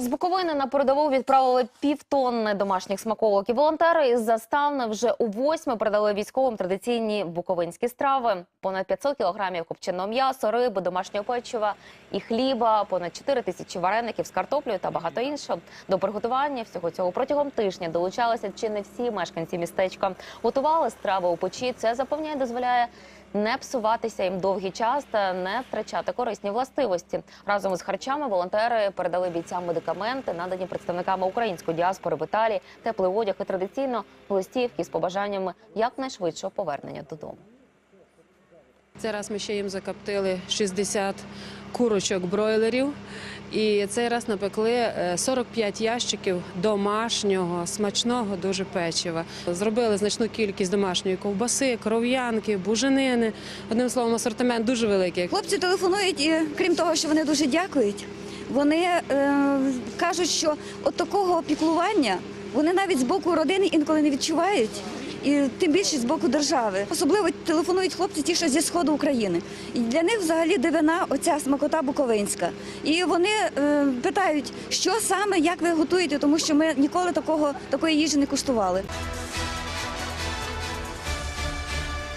З Буковини на передову відправили півтонни домашніх смаколиків. Волонтери із заставни вже у восьми передали військовим традиційні буковинські страви. Понад 500 кілограмів копченого м'яса, риби, домашнього печива і хліба, понад 4 тисячі вареників з картоплею та багато іншого. До приготування всього цього протягом тижня долучалися чи не всі мешканці містечка. Готували страви у печі. Це запевняє, дозволяє не псуватися їм довгий час та не втрачати корисні властивості. Разом із харчами волонтери передали бійцям медикаменти, надані представниками української діаспори в Італії, теплий одяг і традиційно листівки з побажаннями якнайшвидшого повернення додому. Цей раз ми ще їм закоптили 60 курочок бройлерів. І цей раз напекли е, 45 ящиків домашнього, смачного дуже печива. Зробили значну кількість домашньої ковбаси, кров'янки, буженини. Одним словом, асортимент дуже великий. Хлопці телефонують, і крім того, що вони дуже дякують, вони е, кажуть, що от такого піклування вони навіть з боку родини інколи не відчувають. І тим більше з боку держави. Особливо телефонують хлопці, ті, що зі сходу України. І для них взагалі дивина оця смакота буковинська. І вони е, питають, що саме, як ви готуєте, тому що ми ніколи такого такої їжі не куштували.